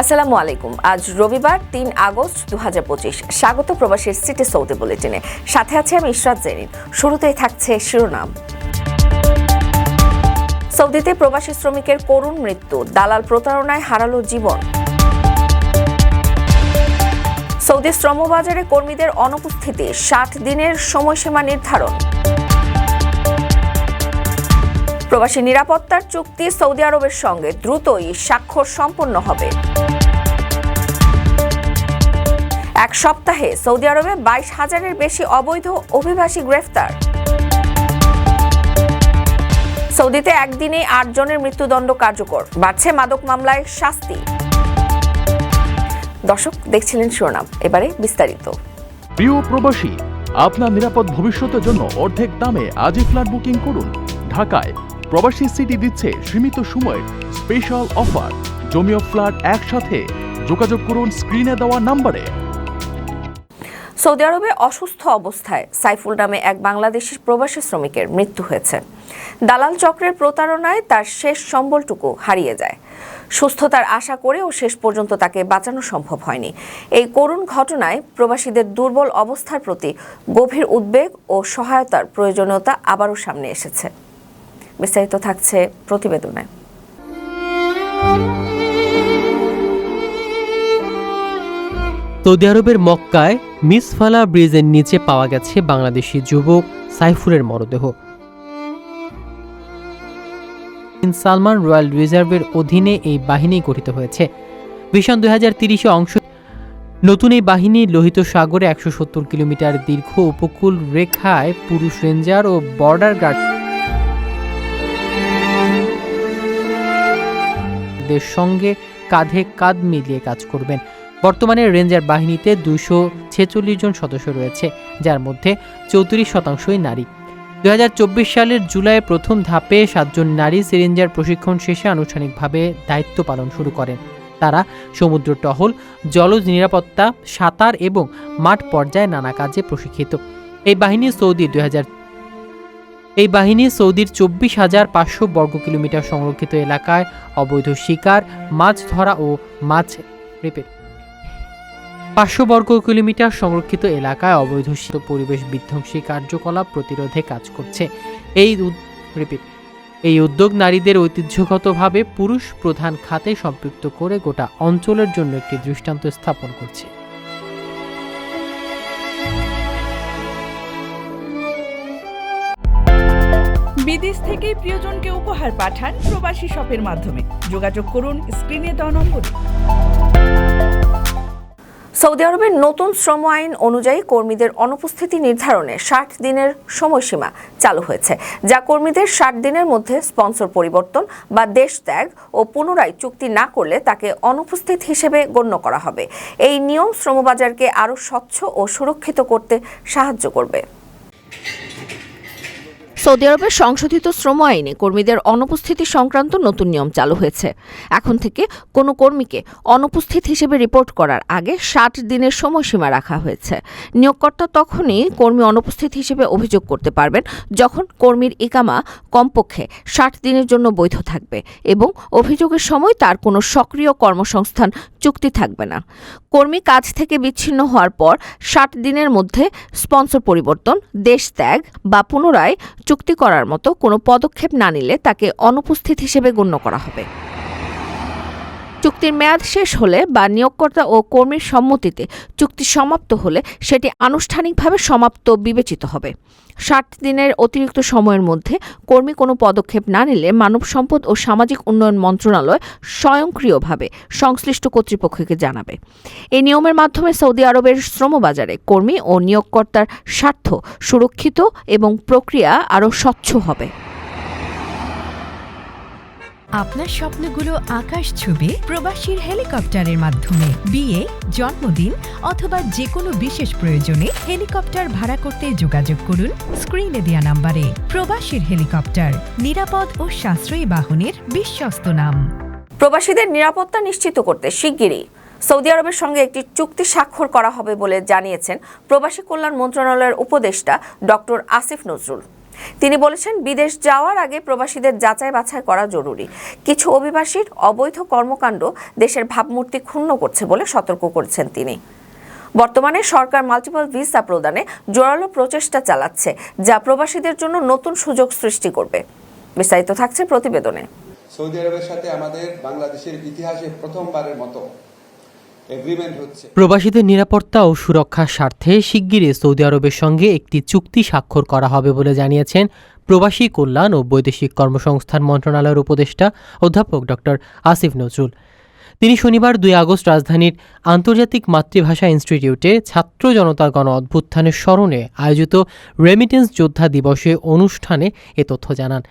আসসালামু আলাইকুম। আজ রবিবার, তিন আগস্ট দু হাজার পঁচিশ। স্বাগত প্রবাসীর সিটি সৌদি বুলেটিনে। সাথে আছে আমি ইশরাত জেরিন। শুরুতেই থাকছে শিরোনাম। সৌদিতে প্রবাসী শ্রমিকের করুণ মৃত্যু। দালাল প্রতারণায় হারালো জীবন। সৌদি শ্রমবাজারে কর্মীদের অনুপস্থিতি। ষাট দিনের সময়সীমা নির্ধারণ। প্রবাসী নিরাপত্তার চুক্তি সৌদি আরবের সঙ্গে দ্রুতই স্বাক্ষর সম্পন্ন হবে। এক সপ্তাহে সৌদি আরবে বাইশ হাজারের বেশি অবৈধ অভিবাসী গ্রেফতার। সৌদিতে একদিনে আট জনের মৃত্যুদণ্ড কার্যকর। বাড়ছে মাদক মামলায় শাস্তি। দর্শক, দেখছিলেন শিরোনাম। এবারে বিস্তারিত। প্রিয় প্রবাসী, আপনার নিরাপদ ভবিষ্যতের জন্য অর্ধেক দামে আজই ফ্ল্যাট বুকিং করুন। ঢাকায় প্রবাসী সিটি দিচ্ছে সীমিত সময়ের স্পেশাল অফার। জমিও ফ্ল্যাট একসাথে। যোগাযোগ করুন স্ক্রিনে দেওয়া নাম্বারে। সৌদি আরবে অসুস্থ অবস্থায় সাইফুল নামে এক বাংলাদেশি প্রবাসী শ্রমিকের মৃত্যু হয়েছে। দালাল চক্রের প্রতারণায় তার শেষ সম্বলটুকু হারিয়ে যায়। সুস্থতার আশা করেও শেষ পর্যন্ত তাকে বাঁচানো সম্ভব হয়নি। এই করুণ ঘটনায় প্রবাসীদের দুর্বল অবস্থার প্রতি গভীর উদ্বেগ ও সহায়তার প্রয়োজনীয়তা আবারও সামনে এসেছে। বিস্তারিত থাকছে প্রতিবেদনে। সৌদি আরবের মক্কায় মিসফালা ব্রিজের নিচে পাওয়া গেছে বাংলাদেশি যুবক সাইফুরের মরদেহ। সালমান রয়্যাল রিজার্ভের অধীনে এই বাহিনী গঠিত হয়েছে। ভিশন দুই হাজার তিরিশে অংশ নতুন এই বাহিনী লোহিত সাগরে একশো সত্তর কিলোমিটার দীর্ঘ উপকূল রেখায় পুরুষ রেঞ্জার ও বর্ডার গার্ড দের সঙ্গে কাঁধে কাঁধ মিলিয়ে কাজ করবেন। বর্তমানে রেঞ্জার বাহিনীতে দুশো ছেচল্লিশ জন সদস্য রয়েছে, যার মধ্যে চৌত্রিশ শতাংশই নারী। দু হাজার চব্বিশ সালের জুলাই প্রথম ধাপে সাতজন নারী সিরেঞ্জার প্রশিক্ষণ শেষে আনুষ্ঠানিকভাবে দায়িত্ব পালন শুরু করেন। তারা সমুদ্র টহল, জলজ নিরাপত্তা, সাঁতার এবং মাঠ পর্যায়ে নানা কাজে প্রশিক্ষিত। এই বাহিনী সৌদি দুই হাজার এই বাহিনী সৌদির চব্বিশ হাজার পাঁচশো বর্গ কিলোমিটার সংরক্ষিত এলাকায় অবৈধ শিকার, মাছ ধরা ও মাছ রিপিট পাঁচশো বর্গ কিলোমিটার সংরক্ষিত এলাকায় অবৈধ পরিবেশ বিধ্বংসী কার্যকলাপ প্রতিরোধে কাজ করছে। এই রিপিট এই উদ্যোগ নারীদের ঐতিহ্যগতভাবে পুরুষ প্রধান খাতে সম্পৃক্ত করে গোটা অঞ্চলের জন্য একটি দৃষ্টান্ত স্থাপন করছে। বিদেশ থেকে প্রিয়জনকে উপহার পাঠান প্রবাসী শপের মাধ্যমে। যোগাযোগ করুন স্ক্রিনে দেওয়া নম্বরে। সৌদি আরবের নতুন শ্রম আইন অনুযায়ী কর্মীদের অনুপস্থিতি নির্ধারণে ষাট দিনের সময়সীমা চালু হয়েছে, যা কর্মীদের ষাট দিনের মধ্যে স্পন্সর পরিবর্তন বা দেশ ত্যাগ ও পুনরায় চুক্তি না করলে তাকে অনুপস্থিত হিসেবে গণ্য করা হবে। এই নিয়ম শ্রমবাজারকে আরও স্বচ্ছ ও সুরক্ষিত করতে সাহায্য করবে। সৌদি আরবের সংশোধিত শ্রম আইনে কর্মীদের অনুপস্থিতি সংক্রান্ত নতুন নিয়ম চালু হয়েছে। এখন থেকে কোনো কর্মীকে অনুপস্থিত হিসেবে রিপোর্ট করার আগে ষাট দিনের সময়সীমা রাখা হয়েছে। নিয়োগকর্তা তখনই কর্মী অনুপস্থিত হিসেবে অভিযোগ করতে পারবেন যখন কর্মীর ইকামা কমপক্ষে ষাট দিনের জন্য বৈধ থাকবে এবং অভিযোগের সময় তার কোনো সক্রিয় কর্মসংস্থান চুক্তি থাকবে না। কর্মী কাজ থেকে বিচ্ছিন্ন হওয়ার পর ষাট দিনের মধ্যে স্পন্সর পরিবর্তন, দেশ ত্যাগ বা পুনরায় চুক্তি করার মতো কোনো পদক্ষেপ না নিলে তাকে অনুপস্থিত হিসেবে গণ্য করা হবে। চুক্তির মেয়াদ শেষ হলে বা নিয়োগকর্তা ও কর্মীর সম্মতিতে চুক্তি সমাপ্ত হলে সেটি আনুষ্ঠানিকভাবে সমাপ্ত বিবেচিত হবে। ষাট দিনের অতিরিক্ত সময়ের মধ্যে কর্মী কোনো পদক্ষেপ না নিলে মানব সম্পদ ও সামাজিক উন্নয়ন মন্ত্রণালয় স্বয়ংক্রিয়ভাবে সংশ্লিষ্ট কর্তৃপক্ষকে জানাবে। এই নিয়মের মাধ্যমে সৌদি আরবের শ্রমবাজারে কর্মী ও নিয়োগকর্তার স্বার্থ সুরক্ষিত এবং প্রক্রিয়া আরও স্বচ্ছ হবে। আপনার স্বপ্নগুলো আকাশ ছুবে প্রবাসীর হেলিকপ্টারের মাধ্যমে। বিয়ে, জন্মদিন অথবা যে কোনো বিশেষ প্রয়োজনে হেলিকপ্টার ভাড়া করতে যোগাযোগ করুন স্ক্রিনে দেওয়া নাম্বারে। প্রবাসীর হেলিকপ্টার, নিরাপদ ও সাশ্রয়ী বাহনের বিশ্বস্ত নাম। প্রবাসীদের নিরাপত্তা নিশ্চিত করতে শিগগিরই সৌদি আরবের সঙ্গে একটি চুক্তি স্বাক্ষর করা হবে বলে জানিয়েছেন প্রবাসী কল্যাণ মন্ত্রণালয়ের উপদেষ্টা ডক্টর আসিফ নজরুল। তিনি বলেছেন, বিদেশ যাওয়ার আগে প্রবাসীদের যাচাই বাছাই করা জরুরি। কিছু অভিবাসীর অবৈধ কর্মকাণ্ড দেশের ভাবমূর্তি ক্ষুণ্ণ করছে বলে সতর্ক করেছেন তিনি। বর্তমানে সরকার মাল্টিপল ভিসা প্রদানে জোরালো প্রচেষ্টা চালাচ্ছে, যা প্রবাসীদের জন্য নতুন সুযোগ সৃষ্টি করবে। বিস্তারিত থাকছে প্রতিবেদনে। সৌদি আরবের সাথে আমাদের বাংলাদেশের ইতিহাসে প্রথমবারের মতো প্রবাসীদের নিরাপত্তা ও সুরক্ষার স্বার্থে শিগগিরই সৌদি আরবের সঙ্গে একটি চুক্তি স্বাক্ষর করা হবে বলে জানিয়েছেন প্রবাসী কল্যাণ ও বৈদেশিক কর্মসংস্থান মন্ত্রণালয়ের উপদেষ্টা অধ্যাপক ডক্টর আসিফ নজরুল। তিনি শনিবার দুই আগস্ট রাজধানীর আন্তর্জাতিক মাতৃভাষা ইনস্টিটিউটে ছাত্র জনতার গণ অভ্যুত্থানের স্মরণে আয়োজিত রেমিটেন্স যোদ্ধা দিবসে অনুষ্ঠানে এ তথ্য জানান।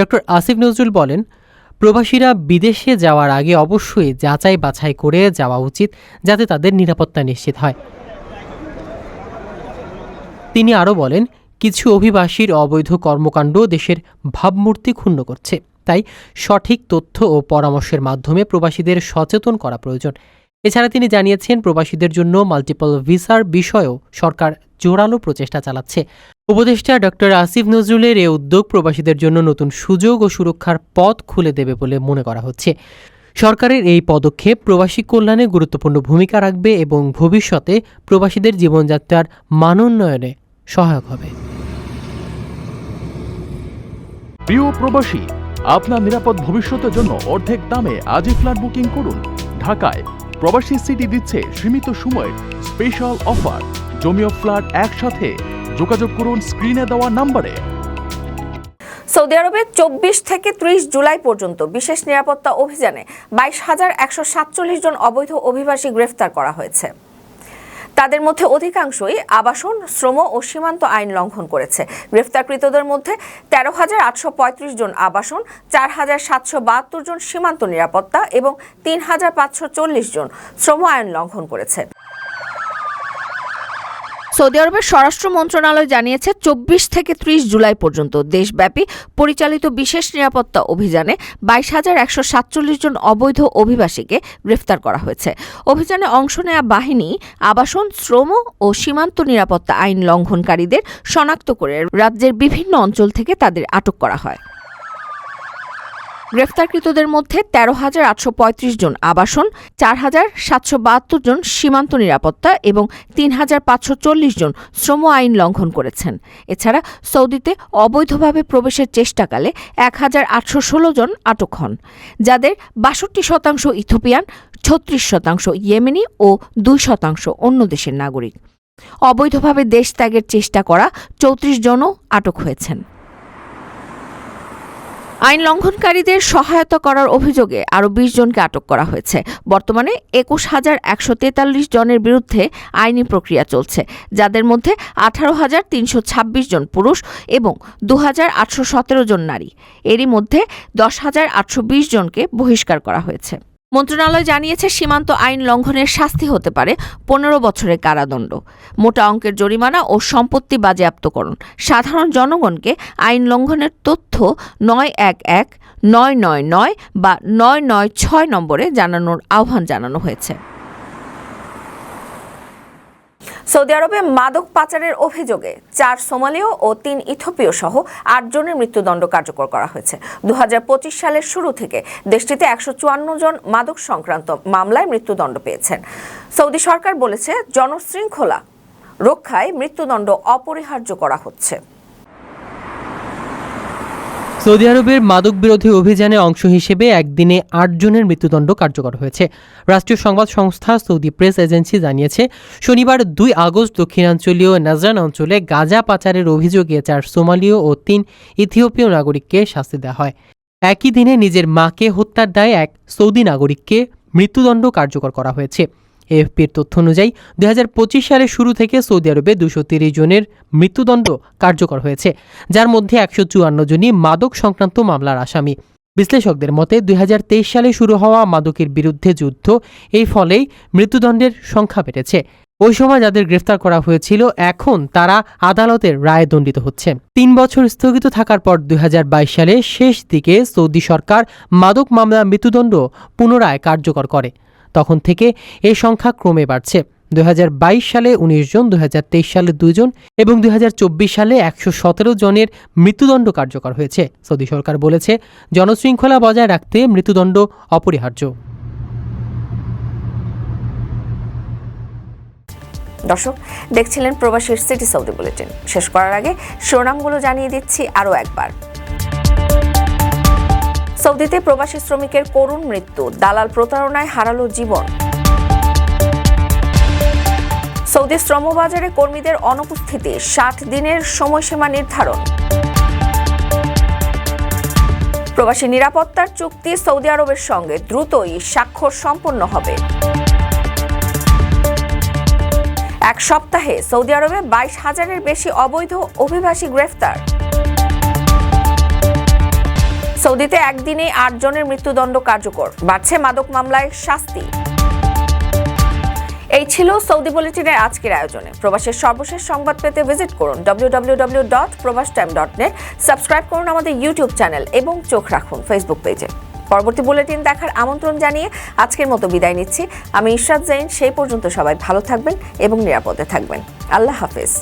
ডক্টর আসিফ নজরুল বলেন প্রবাসীরা বিদেশে যাওয়ার আগে অবশ্যই যাচাই বাছাই করে যাওয়া উচিত যাতে তাদের নিরাপত্তা নিশ্চিত হয়। তিনি আরও বলেন, কিছু অভিবাসীর অবৈধ কর্মকাণ্ড দেশের ভাবমূর্তি ক্ষুণ্ণ করছে। তাই সঠিক তথ্য ও পরামর্শের মাধ্যমে প্রবাসীদের সচেতন করা প্রয়োজন। এছাড়া তিনি জানিয়েছেন, প্রবাসীদের জন্য মাল্টিপল ভিসার বিষয়েও সরকার জোরালো প্রচেষ্টা চালাচ্ছে। উপদেষ্টা ডক্টর আসিফ নজরুলের এ উদ্যোগ প্রবাসীদের জন্য নতুন সুযোগ ও সুরক্ষার পথ খুলে দেবে বলে মনে করা হচ্ছে। সরকারের এই পদক্ষেপ প্রবাসী কল্যাণে গুরুত্বপূর্ণ ভূমিকা রাখবে এবং ভবিষ্যতে প্রবাসীদের জীবনযাত্রার মানোন্নয়নে সহায়ক হবে। প্রিয় প্রবাসী, আপনার নিরাপদ ভবিষ্যতের জন্য অর্ধেক দামে আজই ফ্ল্যাট বুকিং করুন। ঢাকায় প্রবাসী সিটি দিচ্ছে সীমিত সময়ের স্পেশাল অফার। জমিও ফ্ল্যাট একসাথে যোগাযোগ করুন স্ক্রিনে দেওয়া নম্বরে। সৌদি আরবে চব্বিশ থেকে ত্রিশ জুলাই পর্যন্ত বিশেষ নিরাপত্তা অভিযানে বাইশ হাজার একশো সাতচল্লিশ জন অবৈধ অভিবাসী গ্রেফতার করা হয়েছে। তাদের মধ্যে অধিকাংশই আবাসন, শ্রম ও সীমান্ত আইন লঙ্ঘন করেছে। গ্রেফতারকৃতদের মধ্যে তেরো হাজার আটশো পঁয়ত্রিশ জন আবাসন, চার হাজার সাতশো বাহাত্তর জন সীমান্ত নিরাপত্তা এবং তিন হাজার পাঁচশো চল্লিশ জন শ্রম আইন লঙ্ঘন করেছে। সৌদি আরবের স্বরাষ্ট্র মন্ত্রণালয় জানিয়েছে, চব্বিশ থেকে ত্রিশ জুলাই পর্যন্ত দেশব্যাপী পরিচালিত বিশেষ নিরাপত্তা অভিযানে বাইশ হাজার একশো সাতচল্লিশ জন অবৈধ অভিবাসীকে গ্রেফতার করা হয়েছে। অভিযানে অংশ নেওয়া বাহিনী, আবাসন, শ্রম ও সীমান্ত নিরাপত্তা আইন লঙ্ঘনকারীদের শনাক্ত করে রাজ্যের বিভিন্ন অঞ্চল থেকে তাদের আটক করা হয়। গ্রেফতারকৃতদের মধ্যে তেরো হাজার আটশো পঁয়ত্রিশ জন আবাসন, চার হাজার সাতশো বাহাত্তর জন সীমান্ত নিরাপত্তা এবং তিন হাজার পাঁচশো চল্লিশ জন শ্রম আইন লঙ্ঘন করেছেন। এছাড়া সৌদিতে অবৈধভাবে প্রবেশের চেষ্টাকালে এক হাজার আটশো ষোলো জন আটক হন, যাদের বাষট্টি শতাংশ ইথোপিয়ান ছত্রিশ শতাংশ ইয়েমেনি ও দুই শতাংশ অন্য দেশের নাগরিক। অবৈধভাবে দেশ ত্যাগের চেষ্টা করা চৌত্রিশ জনও আটক হয়েছেন। আইন লঙ্ঘনকারীদের সহায়তা করার অভিযোগে আরও বিশ জনকে আটক করা হয়েছে। বর্তমানে একুশ হাজার একশো তেতাল্লিশ জনের বিরুদ্ধে আইনি প্রক্রিয়া চলছে, যাদের মধ্যে আঠারো হাজার তিনশো ছাব্বিশ জন পুরুষ এবং দু হাজার আটশো সতেরো জন নারী। এরই মধ্যে দশ হাজার আটশো বিশ জনকে বহিষ্কার করা হয়েছে। মন্ত্রণালয় জানিয়েছে সীমান্ত আইন লঙ্ঘনের শাস্তি হতে পারে পনেরো বছরের কারাদণ্ড। মোটা অঙ্কের জরিমানা ও সম্পত্তি বাজেয়াপ্তকরণ। সাধারণ জনগণকে আইন লঙ্ঘনের তথ্য নয় এক এক, নয় নয় নয় বা নয় নয় ছয় নম্বরে জানানোর আহ্বান জানানো হয়েছে। সৌদি আরবে মাদক পাচারের অভিযোগে চার সোমালীয় ও তিন ইথোপীয় সহ আট জনের মৃত্যুদণ্ড কার্যকর করা হয়েছে। দু হাজার পঁচিশ সালের শুরু থেকে দেশটিতে একশো চুয়ান্ন জন মাদক সংক্রান্ত মামলায় মৃত্যুদণ্ড পেয়েছেন। সৌদি সরকার বলেছে, জনশৃঙ্খলা রক্ষায় মৃত্যুদণ্ড অপরিহার্য করা হচ্ছে। সৌদি আরবের মাদক বিরোধী অভিযানে অংশ হিসেবে একদিনে আট জনের মৃত্যুদণ্ড কার্যকর হয়েছে। রাষ্ট্রীয় সংবাদ সংস্থা সৌদি প্রেস এজেন্সি জানিয়েছে, শনিবার দুই আগস্ট দক্ষিণাঞ্চলীয় নাজরান অঞ্চলে গাঁজা পাচারের অভিযোগে চার সোমালীয় ও তিন ইথিওপীয় নাগরিককে শাস্তি দেওয়া হয়। একই দিনে নিজের মাকে হত্যার দায়ে এক সৌদি নাগরিককে মৃত্যুদণ্ড কার্যকর করা হয়েছে। এএফপির তথ্য অনুযায়ী দুই সালের শুরু থেকে সৌদি আরবে দুশো জনের মৃত্যুদণ্ড কার্যকর হয়েছে, যার মধ্যে একশো চুয়ান্ন জনই মাদক সংক্রান্ত মামলার আসামি। বিশ্লেষকদের মতে দুই হাজার তেইশ সালে শুরু হওয়া মাদকের বিরুদ্ধে যুদ্ধ এই ফলেই মৃত্যুদণ্ডের সংখ্যা বেড়েছে। ওই সময় যাদের গ্রেফতার করা হয়েছিল, এখন তারা আদালতের রায়ে দণ্ডিত হচ্ছে। তিন বছর স্থগিত থাকার পর দুই হাজার বাইশ সালে শেষ দিকে সৌদি সরকার মাদক মামলা মৃত্যুদণ্ড পুনরায় কার্যকর করে। তখন থেকে এ সংখ্যা ক্রমে বাড়ছে। দু হাজার বাইশ সালে উনিশ জন দুই সালে দুজন এবং দু হাজার চব্বিশ সালে একশো সতেরো জনের মৃত্যুদণ্ড কার্যকর হয়েছে। সৌদি সরকার বলেছে, জনশৃঙ্খলা বজায় রাখতে মৃত্যুদণ্ড অপরিহার্য। দর্শক, দেখছিলেন প্রবাসীর সিটি সৌদি বুলেটিন শেষ করার আগে শিরোনামগুলো জানিয়ে দিচ্ছি আরও একবার। সৌদিতে প্রবাসী শ্রমিকের করুণ মৃত্যু। দালাল প্রতারণায় হারালো জীবন। সৌদি শ্রমবাজারে কর্মীদের অনুপস্থিতি, ষাট দিনের সময়সীমা নির্ধারণ। প্রবাসী নিরাপত্তার চুক্তি সৌদি আরবের সঙ্গে দ্রুতই স্বাক্ষর সম্পন্ন হবে। এক সপ্তাহে সৌদি আরবে বাইশ হাজারের বেশি অবৈধ অভিবাসী গ্রেফতার। সৌদিতে একদিনে আট জনের মৃত্যুদণ্ড কার্যকর। বাড়ছে মাদক মামলায় শাস্তি। এই ছিল সৌদি বুলেটিনের আজকের আয়োজনে। প্রবাসের সর্বশেষ সংবাদ পেতে ভিজিট করুন www.probastoime.net dot Probash time dot subscribe করুন আমাদের ইউটিউব চ্যানেল এবং চোখ রাখুন ফেসবুক পেজে। পরবর্তী বুলেটিন দেখার আমন্ত্রণ জানিয়ে আজকের মতো বিদায় নিচ্ছি। আমি ইশরাত জাইন সেই পর্যন্ত সবাই ভালো থাকবেন এবং নিরাপদে থাকবেন। আল্লাহ হাফেজ।